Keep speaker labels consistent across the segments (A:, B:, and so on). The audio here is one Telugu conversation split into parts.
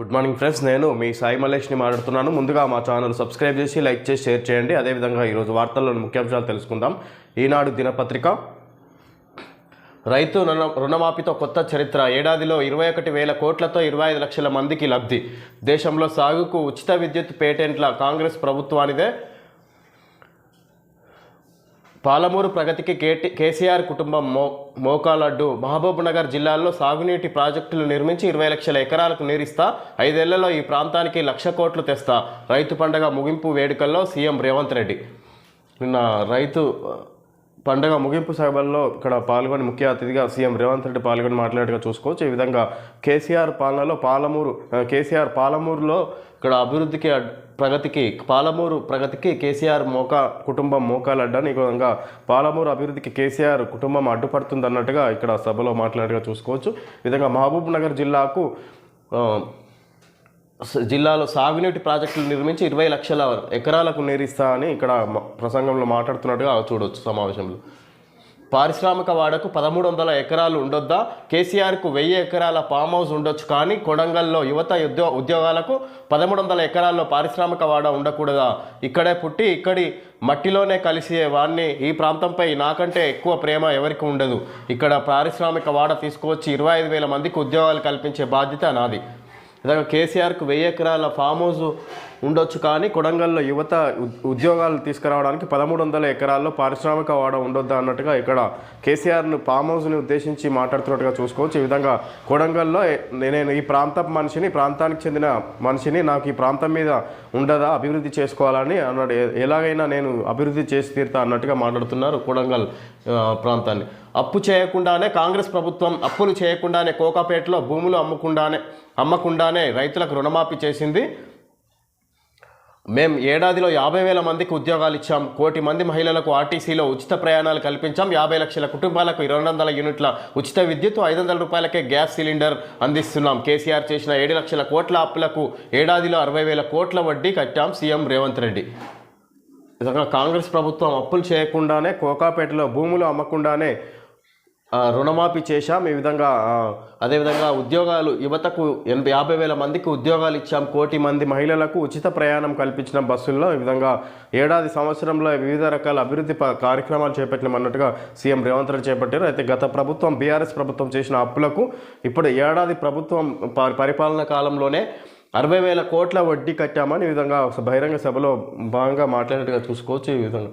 A: గుడ్ మార్నింగ్ ఫ్రెండ్స్ నేను మీ సాయి మలేష్ని మాట్లాడుతున్నాను. ముందుగా మా ఛానల్ సబ్స్క్రైబ్ చేసి లైక్ చేసి షేర్ చేయండి. అదేవిధంగా ఈరోజు వార్తల్లోని ముఖ్యాంశాలు తెలుసుకుందాం. ఈనాడు దినపత్రిక. రైతు రుణ రుణమాఫీతో కొత్త చరిత్ర. ఏడాదిలో ఇరవై ఒకటి వేల కోట్లతో ఇరవై ఐదు లక్షల మందికి లబ్ధి. దేశంలో సాగుకు ఉచిత విద్యుత్ పేటెంట్ల కాంగ్రెస్ ప్రభుత్వానిదే. పాలమూరు ప్రగతికి కేటీ కేసీఆర్ కుటుంబం మో మోకాలడ్డు. మహబూబ్నగర్ జిల్లాల్లో సాగునీటి ప్రాజెక్టులు నిర్మించి ఇరవై లక్షల ఎకరాలకు నీరిస్తా. ఐదేళ్ళలో ఈ ప్రాంతానికి లక్ష కోట్లు తెస్తా. రైతు పండగ ముగింపు వేడుకల్లో సీఎం రేవంత్ రెడ్డి. నిన్న రైతు పండగ ముగింపు సభల్లో ఇక్కడ పాల్గొని ముఖ్య అతిథిగా సీఎం రేవంత్ రెడ్డి పాల్గొని మాట్లాడేట్టుగా చూసుకోవచ్చు. ఈ విధంగా కేసీఆర్ పాలనలో పాలమూరు కేసీఆర్ పాలమూరులో ఇక్కడ అభివృద్ధికి ప్రగతికి పాలమూరు ప్రగతికి కేసీఆర్ మోకా కుటుంబం మోకాలడ్డని ఈ విధంగా పాలమూరు అభివృద్ధికి కేసీఆర్ కుటుంబం అడ్డుపడుతుంది అన్నట్టుగా ఇక్కడ సభలో మాట్లాడేట్టుగా చూసుకోవచ్చు. విధంగా మహబూబ్ నగర్ జిల్లాకు జిల్లాలో సాగునీటి ప్రాజెక్టులు నిర్మించి ఇరవై లక్షల ఎకరాలకు నీరిస్తా అని ఇక్కడ ప్రసంగంలో మాట్లాడుతున్నట్టుగా చూడవచ్చు సమావేశంలో. పారిశ్రామిక వాడకు పదమూడు వందల ఎకరాలు ఉండొద్దా? కేసీఆర్కు వెయ్యి ఎకరాల ఫామ్ హౌస్ ఉండొచ్చు కానీ కొడంగల్లో యువత ఉద్యో ఉద్యోగాలకు పదమూడు వందల ఎకరాల్లో పారిశ్రామిక వాడ ఉండకూడదా? ఇక్కడే పుట్టి ఇక్కడి మట్టిలోనే కలిసే వాడిని ఈ ప్రాంతంపై నాకంటే ఎక్కువ ప్రేమ ఎవరికి ఉండదు. ఇక్కడ పారిశ్రామిక వాడ తీసుకువచ్చి ఇరవై ఐదు వేల మందికి ఉద్యోగాలు కల్పించే బాధ్యత నాది. విధంగా కేసీఆర్కు వెయ్యి ఎకరాల ఫామ్ హౌస్ ఉండొచ్చు. కానీ కొడంగల్లో యువత ఉద్యోగాలు తీసుకురావడానికి పదమూడు వందల ఎకరాల్లో పారిశ్రామిక వాడ ఉండొద్దా అన్నట్టుగా ఇక్కడ కేసీఆర్ను ఫామ్ హౌస్ని ఉద్దేశించి మాట్లాడుతున్నట్టుగా చూసుకోవచ్చు. ఈ విధంగా కొడంగల్లో నేను ఈ ప్రాంత మనిషిని ప్రాంతానికి చెందిన మనిషిని నాకు ఈ ప్రాంతం మీద ఉండదా అభివృద్ధి చేసుకోవాలని అన్నాడు. ఎలాగైనా నేను అభివృద్ధి చేసి తీరుతా అన్నట్టుగా మాట్లాడుతున్నారు కొడంగల్ ప్రాంతాన్ని. అప్పు చేయకుండానే కాంగ్రెస్ ప్రభుత్వం అప్పులు చేయకుండానే కోకాపేటలో భూములు అమ్ముకుండానే అమ్మకుండానే రైతులకు రుణమాఫీ చేసింది మేం ఏడాదిలో యాభై వేల మందికి ఉద్యోగాలు ఇచ్చాం. కోటి మంది మహిళలకు ఆర్టీసీలో ఉచిత ప్రయాణాలు కల్పించాం. యాభై లక్షల కుటుంబాలకు ఇరవై వందల యూనిట్ల ఉచిత విద్యుత్ ఐదు వందల రూపాయలకే గ్యాస్ సిలిండర్ అందిస్తున్నాం. కేసీఆర్ చేసిన ఏడు లక్షల కోట్ల అప్పులకు ఏడాదిలో అరవై వేల కోట్ల వడ్డీ కట్టాం సీఎం రేవంత్ రెడ్డి. కాంగ్రెస్ ప్రభుత్వం అప్పులు చేయకుండానే కోకాపేటలో భూములు అమ్మకుండానే రుణమాఫీ చేశాం ఈ విధంగా అదేవిధంగా ఉద్యోగాలు యువతకు ఎనభై యాభై వేల మందికి ఉద్యోగాలు ఇచ్చాం కోటి మంది మహిళలకు ఉచిత ప్రయాణం కల్పించిన బస్సుల్లో ఈ విధంగా ఏడాది సంవత్సరంలో వివిధ రకాల అభివృద్ధి కార్యక్రమాలు చేపట్టినాం అన్నట్టుగా సీఎం రేవంత్ రెడ్డి చేపట్టారు. అయితే గత ప్రభుత్వం బీఆర్ఎస్ ప్రభుత్వం చేసిన అప్పులకు ఇప్పుడు ఏడాది ప్రభుత్వం ప- పరిపాలన కాలంలోనే అరవై వేల కోట్ల వడ్డీ కట్టామని ఈ విధంగా బహిరంగ సభలో భాగంగా మాట్లాడినట్టుగా చూసుకోవచ్చు ఈ విధంగా.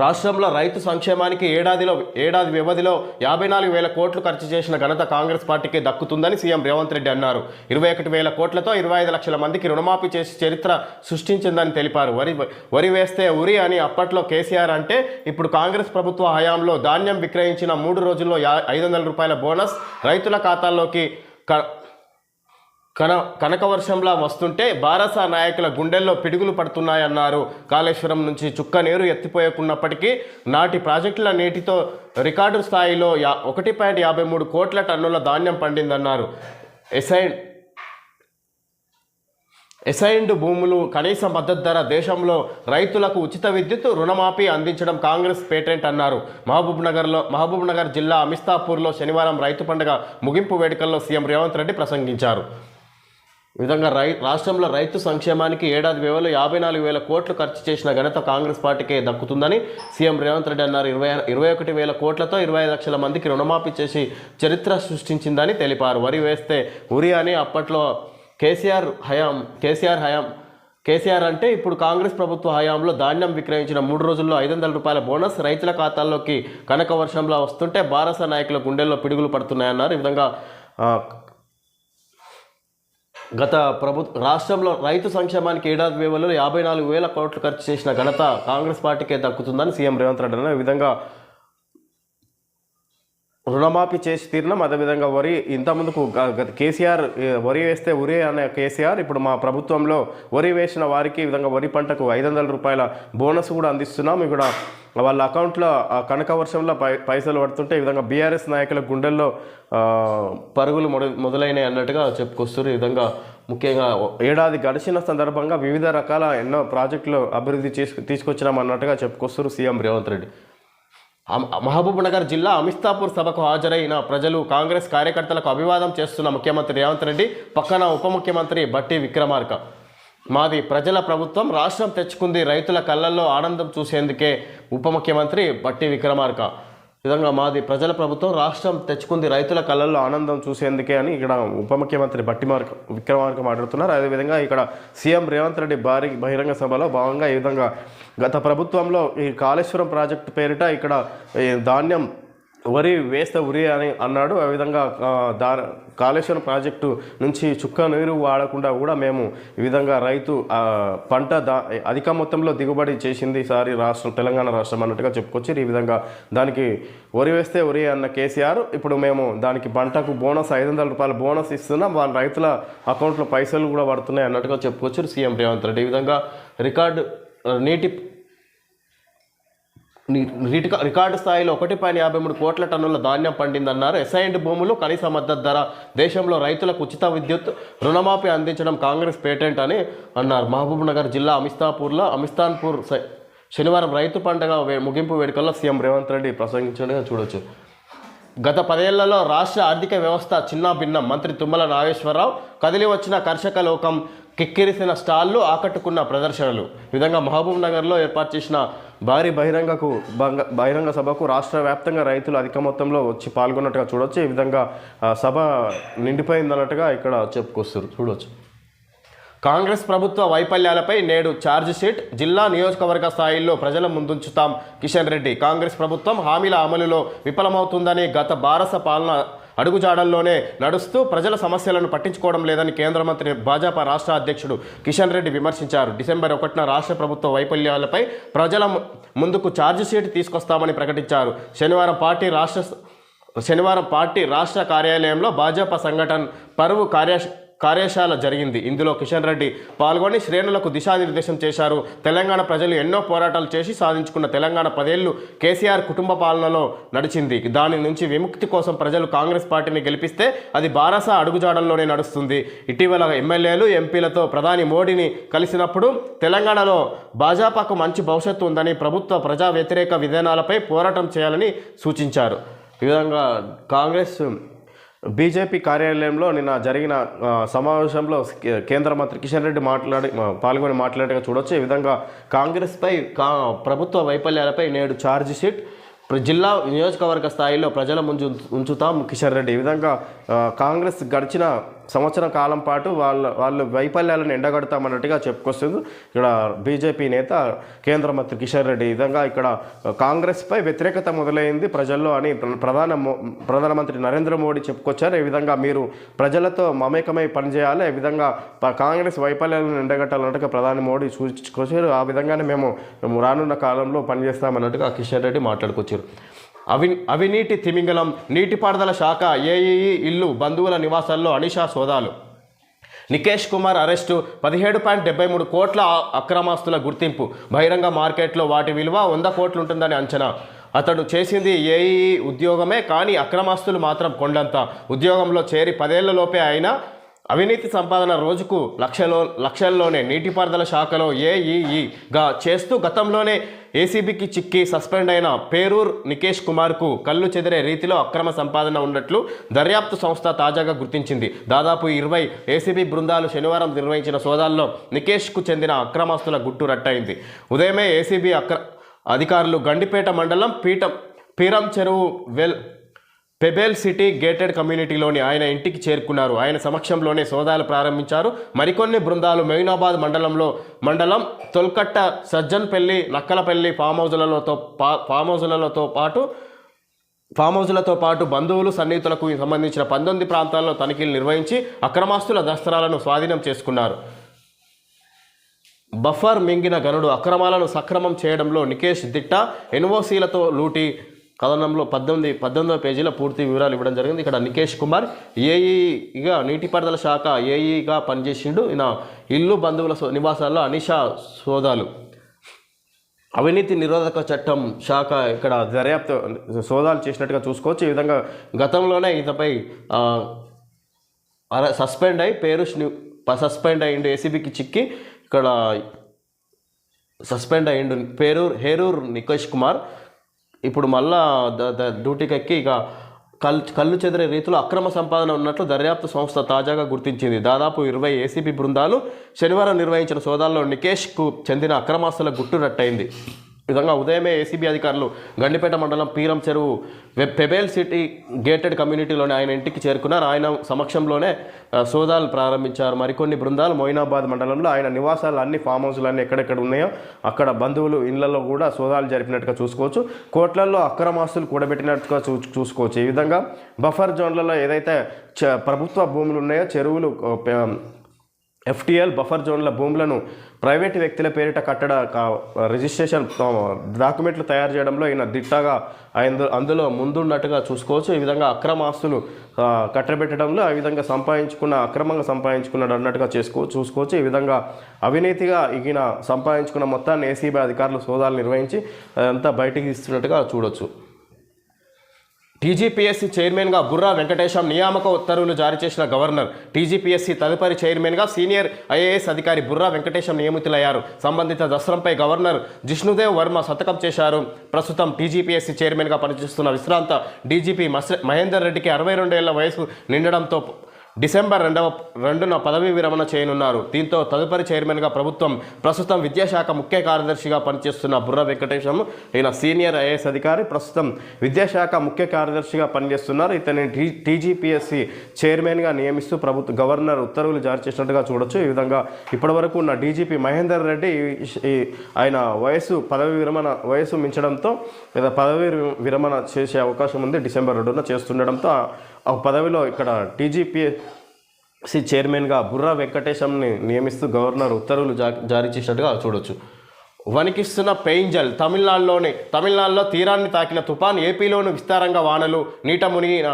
A: రాష్ట్రంలో రైతు సంక్షేమానికి ఏడాదిలో ఏడాది వ్యవధిలో యాభై నాలుగు వేల కోట్లు ఖర్చు చేసిన ఘనత కాంగ్రెస్ పార్టీకి దక్కుతుందని సీఎం రేవంత్ రెడ్డి అన్నారు. ఇరవై ఒకటి వేల కోట్లతో ఇరవై ఐదు లక్షల మందికి రుణమాఫీ చేసి చరిత్ర సృష్టించిందని తెలిపారు. వరి వరి వేస్తే ఉరి అని అప్పట్లో కేసీఆర్ అంటే ఇప్పుడు కాంగ్రెస్ ప్రభుత్వ హయాంలో ధాన్యం విక్రయించిన మూడు రోజుల్లో ఐదు వందల రూపాయల బోనస్ రైతుల ఖాతాల్లోకి క కన కనకవర్షంలా వస్తుంటే బారసా నాయకుల గుండెల్లో పిడుగులు పడుతున్నాయన్నారు. కాళేశ్వరం నుంచి చుక్క నీరు ఎత్తిపోయకున్నప్పటికీ నాటి ప్రాజెక్టుల నీటితో రికార్డు స్థాయిలో యా ఒకటి పాయింట్ యాభై మూడు కోట్ల టన్నుల ధాన్యం పండిందన్నారు. ఎసైన్ ఎసైన్డ్ భూములు కనీస మద్దతు ధర దేశంలో రైతులకు ఉచిత విద్యుత్ రుణమాఫీ అందించడం కాంగ్రెస్ పేటెంట్ అన్నారు. మహబూబ్ నగర్లో మహబూబ్ నగర్ జిల్లా అమిస్తాపూర్లో శనివారం రైతు పండుగ ముగింపు వేడుకల్లో సీఎం రేవంత్ రెడ్డి ప్రసంగించారు. విధంగా రై రాష్ట్రంలో రైతు సంక్షేమానికి ఏడాది వ్యవలో యాభై నాలుగు వేల కోట్లు ఖర్చు చేసిన ఘనత కాంగ్రెస్ పార్టీకే దక్కుతుందని సీఎం రేవంత్ రెడ్డి అన్నారు. ఇరవై ఇరవై ఒకటి వేల కోట్లతో ఇరవై లక్షల మందికి రుణమాఫీ చేసి చరిత్ర సృష్టించిందని తెలిపారు. వరి వేస్తే ఉరి అని అప్పట్లో కేసీఆర్ హయాం కేసీఆర్ హయాం కేసీఆర్ అంటే ఇప్పుడు కాంగ్రెస్ ప్రభుత్వ హయాంలో ధాన్యం విక్రయించిన మూడు రోజుల్లో ఐదు వందల రూపాయల బోనస్ రైతుల ఖాతాల్లోకి కనక వర్షంలో వస్తుంటే బారస నాయకుల గుండెల్లో పిడుగులు పడుతున్నాయన్నారు. ఈ విధంగా గత ప్రభుత్వ రాష్ట్రంలో రైతు సంక్షేమానికి ఏడాది వ్యవధిలో యాభై నాలుగు వేల కోట్లు ఖర్చు చేసిన ఘనత కాంగ్రెస్ పార్టీకే దక్కుతుందని సీఎం రేవంత్ రెడ్డి అన్న విధంగా రుణమాఫీ చేసి తీరినాం అదేవిధంగా వరి ఇంతకుముందుకు గత కేసీఆర్ వరి వేస్తే ఉరే అనే కేసీఆర్ ఇప్పుడు మా ప్రభుత్వంలో వరి వేసిన వారికి విధంగా వరి పంటకు ఐదు వందల రూపాయల బోనస్ కూడా అందిస్తున్నాం. ఇక్కడ వాళ్ళ అకౌంట్లో ఆ కనక వర్షంలో పై పైసలు పడుతుంటే ఈ విధంగా బీఆర్ఎస్ నాయకుల గుండెల్లో పరుగులు మొద మొదలైనవి అన్నట్టుగా చెప్పుకొస్తారు ఈ విధంగా ముఖ్యంగా ఏడాది గడిచిన సందర్భంగా వివిధ రకాల ఎన్నో ప్రాజెక్టులు అభివృద్ధి చేసు తీసుకొచ్చినాం అన్నట్టుగా చెప్పుకొస్తారు సీఎం రేవంత్ రెడ్డి. మహబూబ్నగర్ మహబూబ్ నగర్ జిల్లా అమిస్తాపూర్ సభకు హాజరైన ప్రజలు కాంగ్రెస్ కార్యకర్తలకు అభివాదం చేస్తున్న ముఖ్యమంత్రి రేవంత్ రెడ్డి పక్కన ఉప ముఖ్యమంత్రి బట్టి విక్రమార్క. మాది ప్రజల ప్రభుత్వం రాష్ట్రం తెచ్చుకుంది రైతుల కళ్ళల్లో ఆనందం చూసేందుకే ఉప ముఖ్యమంత్రి బట్టి విక్రమార్క. విధంగా మాది ప్రజల ప్రభుత్వం రాష్ట్రం తెచ్చుకుంది రైతుల కళ్ళల్లో ఆనందం చూసేందుకే అని ఇక్కడ ఉప ముఖ్యమంత్రి బట్టి మార్క విక్రమార్క మాట్లాడుతున్నారు. అదేవిధంగా ఇక్కడ సీఎం రేవంత్ రెడ్డి భారీ బహిరంగ సభలో భాగంగా ఈ విధంగా గత ప్రభుత్వంలో ఈ కాళేశ్వరం ప్రాజెక్టు పేరిట ఇక్కడ ఈ ధాన్యం వరి వేస్తే ఉరి అని అన్నాడు. ఆ విధంగా దా కాళేశ్వరం ప్రాజెక్టు నుంచి చుక్క నీరు వాడకుండా కూడా మేము ఈ విధంగా రైతు పంట దా అధిక మొత్తంలో దిగుబడి చేసింది ఈసారి రాష్ట్రం తెలంగాణ రాష్ట్రం అన్నట్టుగా చెప్పుకొచ్చి ఈ విధంగా దానికి వరి వేస్తే ఉరి అన్న కేసీఆర్. ఇప్పుడు మేము దానికి పంటకు బోనస్ ఐదు వందల రూపాయల బోనస్ ఇస్తున్నాం. వాళ్ళ రైతుల అకౌంట్లో పైసలు కూడా పడుతున్నాయి అన్నట్టుగా చెప్పుకొచ్చారు సీఎం రేవంత్ రెడ్డి. ఈ విధంగా రికార్డు నీటి రికార్డు స్థాయిలో ఒకటి పాయింట్ యాభై మూడు కోట్ల టన్నుల ధాన్యం పండిందన్నారు. ఎస్ఐండ్ భూములు కనీస మద్దతు ధర దేశంలో రైతులకు ఉచిత విద్యుత్ రుణమాఫీ అందించడం కాంగ్రెస్ పేటెంట్ అని అన్నారు. మహబూబ్నగర్ జిల్లా అమిస్తాపూర్లో అమిస్తాన్పూర్ సై- శనివారం రైతు పండుగ వే- ముగింపు వేడుకల్లో సీఎం రేవంత్ రెడ్డి ప్రసంగించడం చూడొచ్చు. గత పదేళ్ళలో రాష్ట్ర ఆర్థిక వ్యవస్థ చిన్న భిన్నం మంత్రి తుమ్మల నాగేశ్వరరావు కదిలి వచ్చిన కర్షక లోకం కిక్కిరిసిన స్టాళ్ళు ఆకట్టుకున్న ప్రదర్శనలు. ఈ విధంగా మహబూబ్ నగర్లో ఏర్పాటు చేసిన భారీ బహిరంగకు బంగ- బహిరంగ సభకు రాష్ట్ర వ్యాప్తంగా రైతులు అధిక మొత్తంలో వచ్చి పాల్గొన్నట్టుగా చూడొచ్చు. ఈ విధంగా సభ నిండిపోయిందన్నట్టుగా ఇక్కడ చెప్పుకొస్తారు. చూడొచ్చు. కాంగ్రెస్ ప్రభుత్వ వైఫల్యాలపై నేడు ఛార్జిషీట్ జిల్లా నియోజకవర్గ స్థాయిల్లో ప్రజల ముందుంచుతాం కిషన్ రెడ్డి. కాంగ్రెస్ ప్రభుత్వం హామీల అమలులో విఫలమవుతుందని గత భారత పాలన అడుగుజాడల్లోనే నడుస్తూ ప్రజల సమస్యలను పట్టించుకోవడం లేదని కేంద్ర మంత్రి భాజపా రాష్ట్ర అధ్యక్షుడు కిషన్ రెడ్డి విమర్శించారు. డిసెంబర్ ఒకటిన రాష్ట్ర ప్రభుత్వ వైఫల్యాలపై ప్రజల ముందుకు ఛార్జిషీట్ తీసుకొస్తామని ప్రకటించారు. శనివారం పార్టీ రాష్ట్ర శనివారం పార్టీ రాష్ట్ర కార్యాలయంలో భాజపా సంఘటన పరువు కార్య కార్యశాల జరిగింది. ఇందులో కిషన్ రెడ్డి పాల్గొని శ్రేణులకు దిశానిర్దేశం చేశారు. తెలంగాణ ప్రజలు ఎన్నో పోరాటాలు చేసి సాధించుకున్న తెలంగాణ పదేళ్ళు కేసీఆర్ కుటుంబ పాలనలో నడిచింది. దాని నుంచి విముక్తి కోసం ప్రజలు కాంగ్రెస్ పార్టీని గెలిపిస్తే అది బారస అడుగుజాడల్లోనే నడుస్తుంది. ఇటీవల ఎమ్మెల్యేలు ఎంపీలతో ప్రధాని మోడీని కలిసినప్పుడు తెలంగాణలో భాజపాకు మంచి భవిష్యత్తు ఉందని ప్రభుత్వ ప్రజా వ్యతిరేక విధానాలపై పోరాటం చేయాలని సూచించారు. ఈ విధంగా కాంగ్రెస్ బీజేపీ కార్యాలయంలో నిన్న జరిగిన సమావేశంలో కేంద్ర మంత్రి కిషన్ రెడ్డి మాట్లాడి పాల్గొని మాట్లాడగా చూడొచ్చు. ఈ విధంగా కాంగ్రెస్పై కా ప్రభుత్వ వైఫల్యాలపై నేడు ఛార్జ్ షీట్. ప్ర- జిల్లా నియోజకవర్గ స్థాయిలో ప్రజల ముందు ఉంచుతాం కిషన్ రెడ్డి. ఈ విధంగా కాంగ్రెస్ గడిచిన సంవత్సరం కాలం పాటు వాళ్ళ వాళ్ళు వైఫల్యాలను ఎండగడతామన్నట్టుగా చెప్పుకొస్తుంది. ఇక్కడ బీజేపీ నేత కేంద్ర మంత్రి కిషన్ రెడ్డి విధంగా ఇక్కడ కాంగ్రెస్పై వ్యతిరేకత మొదలైంది. ప్రజల్లో అని ప్ర- ప్రధాన మో- ప్రధానమంత్రి నరేంద్ర మోడీ చెప్పుకొచ్చారు. ఈ విధంగా మీరు ప్రజలతో మమేకమై పనిచేయాలి. ఈ విధంగా కాంగ్రెస్ వైఫల్యాలను ఎండగట్టాలన్నట్టుగా ప్రధాని మోడీ సూచించుకొచ్చారు. ఆ విధంగానే మేము మేము రానున్న కాలంలో పనిచేస్తామన్నట్టుగా కిషన్ రెడ్డి మాట్లాడుకొచ్చారు. అవి అవినీటి తిమింగలం నీటిపారుదల శాఖ ఏఈఈ ఇల్లు బంధువుల నివాసాల్లో అనిషా సోదాలు. నికేష్ కుమార్ అరెస్టు పదిహేడు పాయింట్ డెబ్బై మూడు కోట్ల అక్రమాస్తుల గుర్తింపు. బహిరంగ మార్కెట్లో వాటి విలువ వంద కోట్లు ఉంటుందని అంచనా. అతడు చేసింది ఏఈ ఉద్యోగమే కానీ అక్రమాస్తులు మాత్రం కొండంత. ఉద్యోగంలో చేరి పదేళ్ళలోపే అయినా అవినీతి సంపాదన రోజుకు లక్షలో లక్షల్లోనే నీటిపారుదల శాఖలో ఏఈఈగా చేస్తూ గతంలోనే ఏసీబీకి చిక్కి సస్పెండ్ అయిన పేరూర్ నికేష్ కుమార్కు కళ్ళు చెదిరే రీతిలో అక్రమ సంపాదన ఉన్నట్లు దర్యాప్తు సంస్థ తాజాగా గుర్తించింది. దాదాపు ఇరవై ఏసీబీ బృందాలు శనివారం నిర్వహించిన సోదాల్లో నికేష్కు చెందిన అక్రమాస్తుల గుట్టు రట్టయింది. ఉదయమే ఏసీబీ అక్ర అధికారులు గండిపేట మండలం పీఠం పీరం చెరువు వెల్ పెబెల్ సిటీ గేటెడ్ కమ్యూనిటీలోని ఆయన ఇంటికి చేరుకున్నారు. ఆయన సమక్షంలోనే సోదాలు ప్రారంభించారు. మరికొన్ని బృందాలు మెయినాబాద్ మండలంలో మండలం తొల్కట్ట సజ్జన్పల్లి నక్కలపల్లి ఫామ్ హౌజులతో పా ఫామ్ హౌజులతో పాటు ఫామ్ హౌజులతో పాటు బంధువులు సన్నిహితులకు సంబంధించిన పంతొమ్మిది ప్రాంతాల్లో తనిఖీలు నిర్వహించి అక్రమాస్తుల దస్త్రాలను స్వాధీనం చేసుకున్నారు. బఫర్ మింగిన గనుడు అక్రమాలను సక్రమం చేయడంలో నికేష్ దిట్ట ఎన్ఓసీలతో లూటి కథనంలో పద్దెనిమిది పద్దెనిమిదవ పేజీలో పూర్తి వివరాలు ఇవ్వడం జరిగింది. ఇక్కడ నికేష్ కుమార్ ఏఈగా నీటిపారుదల శాఖ ఏఈగా పనిచేసిండు. ఈయన ఇల్లు బంధువుల సో- నివాసాల్లో అనిషా సోదాలు. అవినీతి నిరోధక చట్టం శాఖ ఇక్కడ దర్యాప్తు సోదాలు చేసినట్టుగా చూసుకోవచ్చు. ఈ విధంగా గతంలోనే ఇతపై సస్పెండ్ అయి పేరు సస్పెండ్ అయ్యిండు ఏసీబీకి చిక్కి ఇక్కడ సస్పెండ్ అయ్యిండు పేరూర్ హేరూర్ నికేష్ కుమార్. ఇప్పుడు మళ్ళా డ్యూటీకి ఎక్కి ఇక కల్ కళ్ళు చెదిరే రీతిలో అక్రమ సంపాదన ఉన్నట్లు దర్యాప్తు సంస్థ తాజాగా గుర్తించింది. దాదాపు ఇరవై ఏసీబీ బృందాలు శనివారం నిర్వహించిన సోదాల్లో నికేష్కు చెందిన అక్రమాస్తుల గుట్టు రట్టయింది. విధంగా ఉదయమే ఏసీబీ అధికారులు గండిపేట మండలం పీరం చెరువు పెబేల్ సిటీ గేటెడ్ కమ్యూనిటీలోని ఆయన ఇంటికి చేరుకున్నారు. ఆయన సమక్షంలోనే సోదాలు ప్రారంభించారు. మరికొన్ని బృందాలు మొయినాబాద్ మండలంలో ఆయన నివాసాలు అన్ని ఫామ్ హౌస్లు అన్ని ఎక్కడెక్కడ ఉన్నాయో అక్కడ బంధువులు ఇళ్ళలో కూడా సోదాలు జరిపినట్టుగా చూసుకోవచ్చు. కోట్లల్లో అక్రమాస్తులు కూడబెట్టినట్టుగా చూ చూసుకోవచ్చు. ఈ విధంగా బఫర్ జోన్లలో ఏదైతే చ- ప్రభుత్వ భూములు ఉన్నాయో చెరువులు ఎఫ్టీఎల్ బఫర్ జోన్ల భూములను ప్రైవేటు వ్యక్తుల పేరిట కట్టడ రిజిస్ట్రేషన్ డాక్యుమెంట్లు తయారు చేయడంలో ఈయన దిట్టగా ఆయన అందులో ముందున్నట్టుగా చూసుకోవచ్చు. ఈ విధంగా అక్రమ ఆస్తులు కట్టబెట్టడంలో ఆ విధంగా సంపాదించుకున్న అక్రమంగా సంపాదించుకున్నాడు అన్నట్టుగా చేసుకో చూసుకోవచ్చు. ఈ విధంగా అవినీతిగా ఈయన సంపాదించుకున్న మొత్తాన్ని ఏసీబీ అధికారులు సోదాలు నిర్వహించి అదంతా బయటికి ఇస్తున్నట్టుగా చూడొచ్చు. టీజీపీఎస్సీ చైర్మన్గా బుర్రా వెంకటేశం నియామక ఉత్తర్వులు జారీ చేసిన గవర్నర్ టీజీపీఎస్సీ తదుపరి చైర్మన్గా సీనియర్ ఐఏఎస్ అధికారి బుర్రా వెంకటేశం నియమితులయ్యారు. సంబంధిత దసరంపై గవర్నర్ జిష్ణుదేవ్ వర్మ శతకం చేశారు. ప్రస్తుతం టీజీపీఎస్సీ చైర్మన్గా పనిచేస్తున్న విశ్రాంత డీజీపీ మస్ మహేందర్ రెడ్డికి అరవై రెండేళ్ళ వయసు నిండడంతో డిసెంబర్ రెండవ రెండున పదవీ విరమణ చేయనున్నారు. దీంతో తదుపరి చైర్మన్గా ప్రభుత్వం ప్రస్తుతం విద్యాశాఖ ముఖ్య కార్యదర్శిగా పనిచేస్తున్న బుర్ర వెంకటేశం ఈయన సీనియర్ ఐఏఎస్ అధికారి ప్రస్తుతం విద్యాశాఖ ముఖ్య కార్యదర్శిగా పనిచేస్తున్నారు. ఇతని టీ టీజీపీఎస్సీ చైర్మన్గా నియమిస్తూ ప్రభుత్వ గవర్నర్ ఉత్తర్వులు జారీ చేసినట్టుగా చూడొచ్చు. ఈ విధంగా ఇప్పటివరకు ఉన్న డీజీపీ మహేందర్ రెడ్డి ఈ- ఆయన వయసు పదవి విరమణ వయసు మించడంతో లేదా పదవి విరమణ చేసే అవకాశం ఉంది. డిసెంబర్ రెండున చేస్తుండడంతో ఆ- పదవిలో ఇక్కడ టీజీపీ చైర్మన్గా బుర్రా వెంకటేశంని నియమిస్తూ గవర్నర్ ఉత్తర్వులు జా- జారీ చేసినట్టుగా చూడొచ్చు. వణికిస్తున్న పెయింజల్ తమిళనాడులోని తమిళనాడులో తీరాన్ని తాకిన తుఫాన్ ఏపీలోని విస్తారంగా వానలు నీట మునిగిన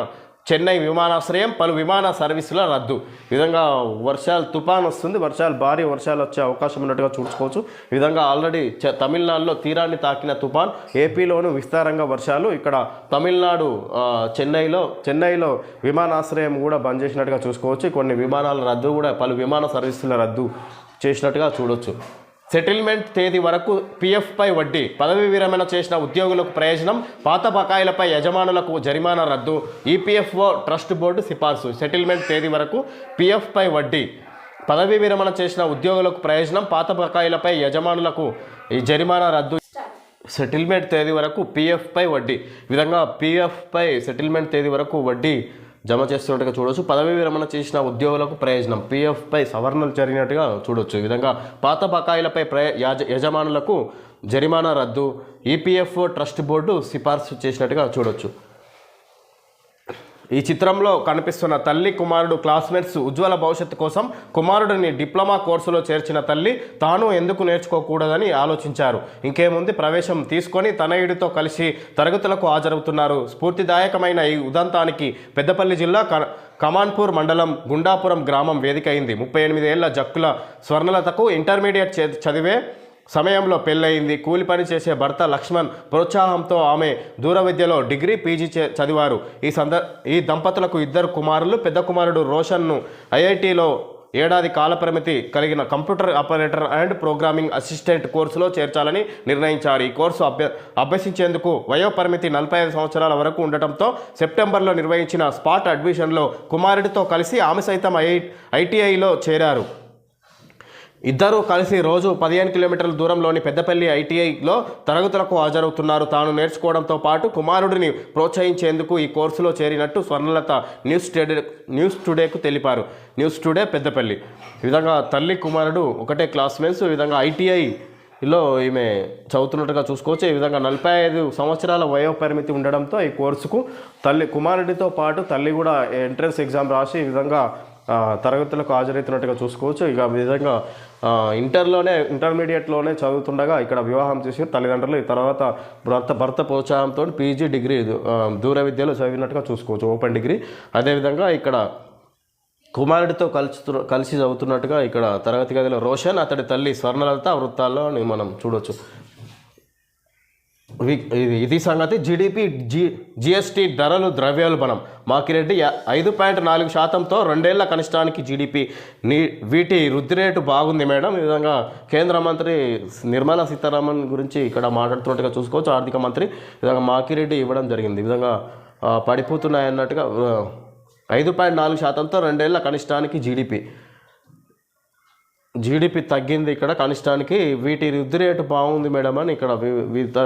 A: చెన్నై విమానాశ్రయం పలు విమాన సర్వీసుల రద్దు. విధంగా వర్షాలు తుఫాన్ వస్తుంది. వర్షాలు భారీ వర్షాలు వచ్చే అవకాశం ఉన్నట్టుగా చూసుకోవచ్చు. ఈ విధంగా ఆల్రెడీ తమిళనాడులో తీరాన్ని తాకిన తుఫాన్ ఏపీలోను విస్తారంగా వర్షాలు. ఇక్కడ తమిళనాడు చెన్నైలో చెన్నైలో విమానాశ్రయం కూడా బంద్ చేసినట్టుగా చూసుకోవచ్చు. కొన్ని విమానాల రద్దు కూడా పలు విమాన సర్వీసుల రద్దు చేసినట్టుగా చూడొచ్చు. సెటిల్మెంట్ తేదీ వరకు పీఎఫ్పై వడ్డీ పదవి విరమణ చేసిన ఉద్యోగులకు ప్రయోజనం పాత బకాయిలపై యజమానులకు జరిమానా రద్దు ఈపీఎఫ్ఓ ట్రస్ట్ బోర్డు సిఫార్సు. సెటిల్మెంట్ తేదీ వరకు పీఎఫ్పై వడ్డీ పదవి విరమణ చేసిన ఉద్యోగులకు ప్రయోజనం పాత బకాయిలపై యజమానులకు ఈ జరిమానా రద్దు. సెటిల్మెంట్ తేదీ వరకు పీఎఫ్పై వడ్డీ. విధంగా పీఎఫ్పై సెటిల్మెంట్ తేదీ వరకు వడ్డీ జమ చేస్తున్నట్టుగా చూడొచ్చు. పదవీ విరమణ చేసిన ఉద్యోగులకు ప్రయోజనం. పీఎఫ్పై సవరణలు జరిగినట్టుగా చూడొచ్చు. ఈ విధంగా పాత బకాయిలపై ప్ర యజమానులకు జరిమానా రద్దు ఈపీఎఫ్ఓ ట్రస్ట్ బోర్డు సిఫార్సు చేసినట్టుగా చూడొచ్చు. ఈ చిత్రంలో కనిపిస్తున్న తల్లి కుమారుడు క్లాస్మేట్స్ ఉజ్వల భవిష్యత్తు కోసం కుమారుడిని డిప్లొమా కోర్సులో చేర్చిన తల్లి తాను ఎందుకు నేర్చుకోకూడదని ఆలోచించారు. ఇంకేముంది? ప్రవేశం తీసుకొని తనయుడితో కలిసి తరగతులకు హాజరవుతున్నారు. స్ఫూర్తిదాయకమైన ఈ ఉదంతానికి పెద్దపల్లి జిల్లా కమాన్పూర్ మండలం గుండాపురం గ్రామం వేదికైంది. ముప్పై ఎనిమిది ఏళ్ళ జక్కుల స్వర్ణలతకు ఇంటర్మీడియట్ చే- చదివే సమయంలో పెళ్ళయింది. కూలి పని చేసే భర్త లక్ష్మణ్ ప్రోత్సాహంతో ఆమె దూర విద్యలో డిగ్రీ పీజీ చదివారు. ఈ సంద ఈ దంపతులకు ఇద్దరు కుమారులు పెద్ద కుమారుడు రోషన్ను ఐఐటిలో ఏడాది కాలపరిమితి కలిగిన computer operator and programming assistant కోర్సులో చేర్చాలని నిర్ణయించారు. ఈ కోర్సు అభ్య అభ్యసించేందుకు వయోపరిమితి నలభై ఐదు సంవత్సరాల వరకు ఉండటంతో సెప్టెంబర్లో నిర్వహించిన స్పాట్ అడ్మిషన్లో కుమారుడితో కలిసి ఆమె సైతం ఐ ఐటీఐలో చేరారు. ఇద్దరూ కలిసి రోజు పదిహేను కిలోమీటర్ల దూరంలోని పెద్దపల్లి ఐటీఐలో తరగతులకు హాజరవుతున్నారు. తాను నేర్చుకోవడంతో పాటు కుమారుడిని ప్రోత్సహించేందుకు ఈ కోర్సులో చేరినట్టు స్వర్ణలత న్యూస్ టుడే న్యూస్ టుడేకు తెలిపారు. News today Peddapalli. ఈ విధంగా తల్లి కుమారుడు ఒకటే క్లాస్మేట్స్ ఈ విధంగా ఐటీఐలో ఈమె చదువుతున్నట్టుగా చూసుకోవచ్చు. ఈ విధంగా నలభై ఐదు సంవత్సరాల వయో పరిమితి ఉండడంతో ఈ కోర్సుకు తల్లి కుమారుడితో పాటు తల్లి కూడా ఎంట్రన్స్ ఎగ్జామ్ రాసి ఈ విధంగా తరగతులకు హాజరవుతున్నట్టుగా చూసుకోవచ్చు. ఇక విధంగా ఇంటర్లోనే ఇంటర్మీడియట్లోనే చదువుతుండగా ఇక్కడ వివాహం చేసి తల్లిదండ్రులు ఈ తర్వాత భర్త భర్త ప్రోత్సాహంతో పీజీ డిగ్రీ దూర విద్యలో చదివినట్టుగా చూసుకోవచ్చు ఓపెన్ డిగ్రీ. అదేవిధంగా ఇక్కడ కుమారుడితో కలిసి కలిసి చదువుతున్నట్టుగా ఇక్కడ తరగతి గదిలో రోషన్ అతడి తల్లి స్వర్ణలత వృత్తాల్లో మనం చూడొచ్చు. ఇది సంగతి జీడిపి జి జిఎస్టీ ధరలు ద్రవ్యోల్బణం మాకిరెడ్డి ఐదు పాయింట్ నాలుగు శాతంతో రెండేళ్ళ కనిష్టానికి జీడిపి నీ వీటి వృద్ధి రేటు బాగుంది మేడం. ఈ విధంగా కేంద్ర మంత్రి నిర్మలా సీతారామన్ గురించి ఇక్కడ మాట్లాడుతున్నట్టుగా చూసుకోవచ్చు. ఆర్థిక మంత్రి ఈ విధంగా మాకిరెడ్డి ఇవ్వడం జరిగింది. ఈ విధంగా పడిపోతున్నాయన్నట్టుగా పడిపోతున్నాయి అన్నట్టుగా ఐదు పాయింట్ నాలుగు శాతంతో రెండేళ్ళ కనిష్టానికి జీడిపి జీడిపి తగ్గింది ఇక్కడ కనిష్టానికి. వీటి వృద్ధి రేటు బాగుంది మేడం అని ఇక్కడ వివిధ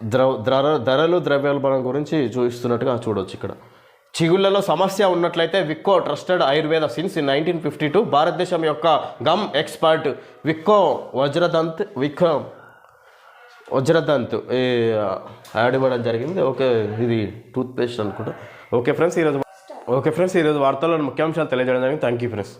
A: ద్రవ ధర ధరలు ద్రవ్యోల్బణం గురించి చూపిస్తున్నట్టుగా చూడొచ్చు ఇక్కడ. చిగుళ్ళలో సమస్య ఉన్నట్లయితే Vicco trusted ayurveda since in nineteen fifty two భారతదేశం యొక్క గమ్ ఎక్స్పర్ట్ విక్కో వజ్రదంత్ విక్కో వజ్రదంత్. ఈ యాడ్ ఇవ్వడం జరిగింది. ఓకే ఇది టూత్పేస్ట్ అనుకుంటా. ఓకే ఫ్రెండ్స్ ఈరోజు ఓకే ఫ్రెండ్స్ ఈరోజు వార్తల్లో ముఖ్యాంశాలు తెలియజేయడం జరిగింది. Thank you friends.